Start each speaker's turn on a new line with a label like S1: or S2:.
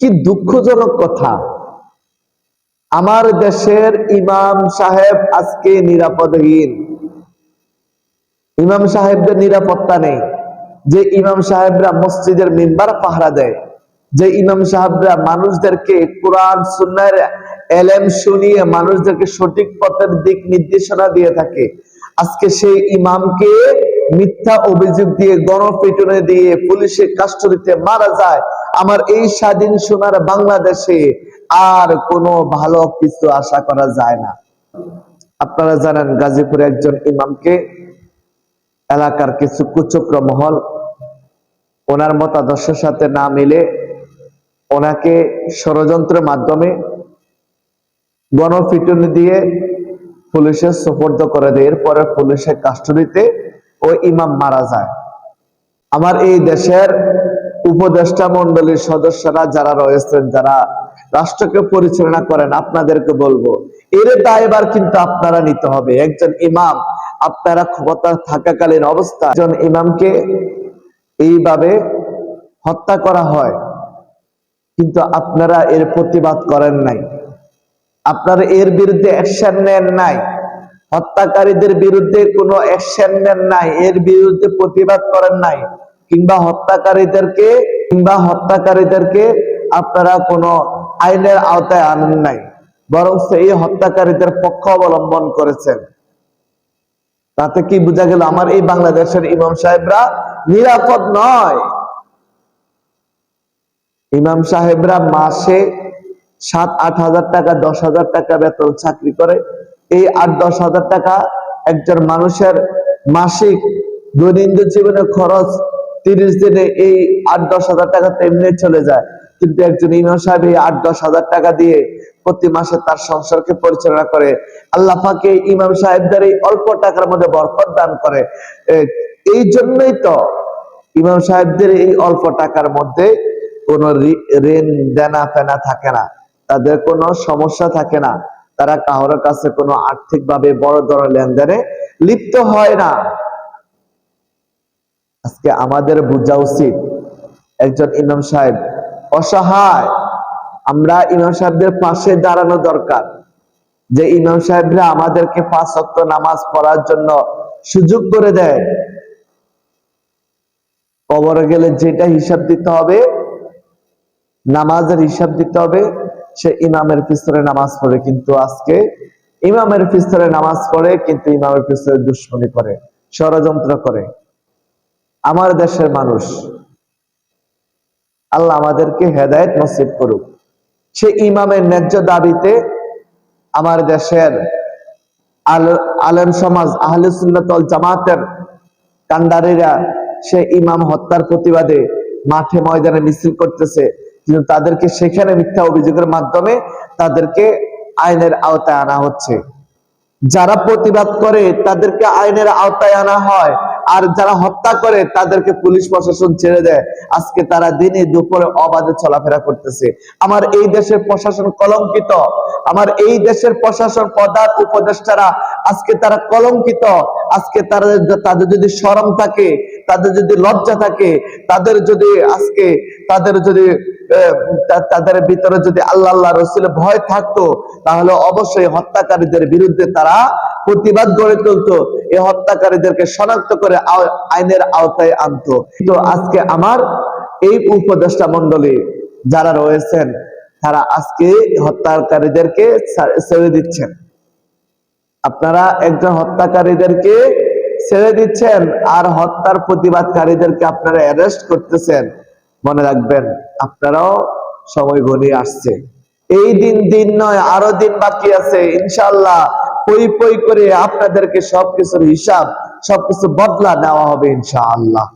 S1: কি দুঃখজনক কথা। আমার দেশের ইমাম সাহেব আজকে নিরাপদহীন। ইমাম সাহেবদের নিরাপত্তা নেই। যে ইমাম সাহেবরা মসজিদের মেম্বার পাহারা দেয়, যে ইমাম সাহেবরা মানুষদেরকে কোরআন সুন্নার এলেম শুনিয়ে মানুষদেরকে সঠিক পথের দিক নির্দেশনা দিয়ে থাকে। আজকে সেই ইমামকে মিথ্যা অভিযোগ দিয়ে গণপিটনে দিয়ে পুলিশের কাস্টডিতে মারা যায়। আমার এই স্বাধীন সোনার বাংলাদেশে আর কোনো ভালো কিছু আশা করা যায় না। আপনারা জানেন গাজীপুরে একজন ইমামকে এলাকার কিছু কুচক্র মহল, ওনার মতাদর্শের সাথে না মিলে ওনাকে ষড়যন্ত্রের মাধ্যমে গণপিটুনি দিয়ে পুলিশের সুপর্দ করে দেয়। এরপরে পুলিশের কাস্টডিতে ওই ইমাম মারা যায়। আমার এই দেশের উপদেষ্টা মন্ডলীর সদস্যরা যারা রয়েছেন, যারা রাষ্ট্রকে পরিচালনা করেন, আপনাদেরকে বলব, এর দায়বার কিন্তু আপনারা নিতে হবে। একজন ইমাম আপনারা ক্ষমতা থাকাকালীন অবস্থা একজন ইমামকে এইভাবে হত্যা করা হয়, কিন্তু আপনারা এর প্রতিবাদ করেন নাই। আপনারা এর বিরুদ্ধে অ্যাকশন নেন নাই। হত্যাকারীদের বিরুদ্ধে কোনো অ্যাকশন নেন নাই। এর বিরুদ্ধে প্রতিবাদ করেন নাই। কিংবা হত্যাকারীদেরকে কিংবা হত্যাকারীদেরকে আপনারা কোনো আইনের আওতায় আনেন নাই, বরং এই হত্যাকারীদের পক্ষ অবলম্বন করেছেন। তাতে কি বোঝা গেল আমার এই বাংলাদেশের ইমাম সাহেবরা নিরাপদ নয়? ইমাম সাহেবরা মাসে সাত, আট হাজার টাকা, দশ হাজার টাকা বেতন চাকরি করে। এই আট, দশ হাজার টাকা একজন মানুষের মাসিক দৈনন্দিন জীবনের খরচ তিরিশ দিনে এই আট, দশ হাজার টাকা তেমনি চলে যায়। কিন্তু একজন ইমাম সাহেব এই আট, দশ হাজার টাকা দিয়ে প্রতি মাসে তার সংসারকে পরিচালনা করে। আল্লাহ পাকে ইমাম সাহেবদের এই অল্প টাকার মধ্যে বরকত দান করে। এই জন্যই তো ইমাম সাহেবদের এই অল্প টাকার মধ্যে কোন ঋণ দেনা ফেনা থাকে না। তাদের কোনো সমস্যা থাকে না। তারা কারোর কাছে কোনো আর্থিক ভাবে বড় ধরনের লেনদেনে লিপ্ত হয় না। আজকে আমাদের বোঝা উচিত। একজন ইমাম সাহেব, অসহায়। আমরা ইমাম সাহেবদের পাশে দাঁড়ানো দরকার। যে ইমাম সাহেবরা আমাদেরকে পাঁচ অক্ট নামাজ পড়ার জন্য সুযোগ করে দেয় কবরে গেলে যেটা হিসাব দিতে হবে, নামাজের হিসাব দিতে হবে, সে ইমামের পিস্তরে নামাজ পড়ে। কিন্তু আজকে ইমামের পিস্তরে নামাজ পড়ে, কিন্তু ইমামের পিস্তরে দুশ্মনী করে, ষড়যন্ত্র করে। আমার দেশের মানুষ। আল্লাহ আমাদেরকে হেদায়ত নসিব করুক। সে ইমামের ন্যায্য দাবিতে আমার দেশের আলেম সমাজ, আহলে জামাতের কান্ডারিরা সে ইমাম হত্যার প্রতিবাদে মাঠে ময়দানে মিছিল করতেছে। কিন্তু তাদেরকে সেখানে মিথ্যা অভিযোগের মাধ্যমে তাদেরকে আইনের আওতায় আনা হচ্ছে। যারা প্রতিবাদ করে তাদেরকে আইনের আওতায় আনা হয় আর যারা হত্যা করে, তাদেরকে পুলিশ প্রশাসন ছেড়ে দেয়। আজকে তারা দিনে দুপুরে অবাধে চলাফেরা করতেছে। আমার এই দেশের প্রশাসন কলঙ্কিত। আমার এই দেশের প্রশাসন পদার উপদেষ্টারা আজকে তারা কলঙ্কিত। আজকে তারা তাদের যদি সরম থাকে, তাদের যদি লজ্জা থাকে, তাদের যদি আজকে, তাদের যদি তাদের ভিতরে যদি আল্লাহ আল্লাহ রসুলের ভয় থাকতো, তাহলে অবশ্যই হত্যাকারীদের বিরুদ্ধে তারা প্রতিবাদ গড়ে তুলতো। এই হত্যাকারীদেরকে শনাক্ত করে আইনের আওতায় আনতো। কিন্তু আজকে আমার এই উপদেষ্টা মন্ডলী যারা রয়েছেন, তারা আজকে হত্যাকারীদেরকে ছেড়ে দিচ্ছেন। আপনারা একজন হত্যাকারীদেরকে ছেড়ে দিচ্ছেন, আর হত্যার প্রতিবাদকারীদেরকে আপনারা অ্যারেস্ট করতেছেন। মনে রাখবেন, আপনারাও সময় ঘনিয়ে আসছে। এই দিন দিন নয়, আরও দিন বাকি আছে ইনশাল্লাহ পই পই করে আপনাদেরকে সবকিছুর হিসাব, সবকিছু বদলা নেওয়া হবে ইনশাআল্লাহ।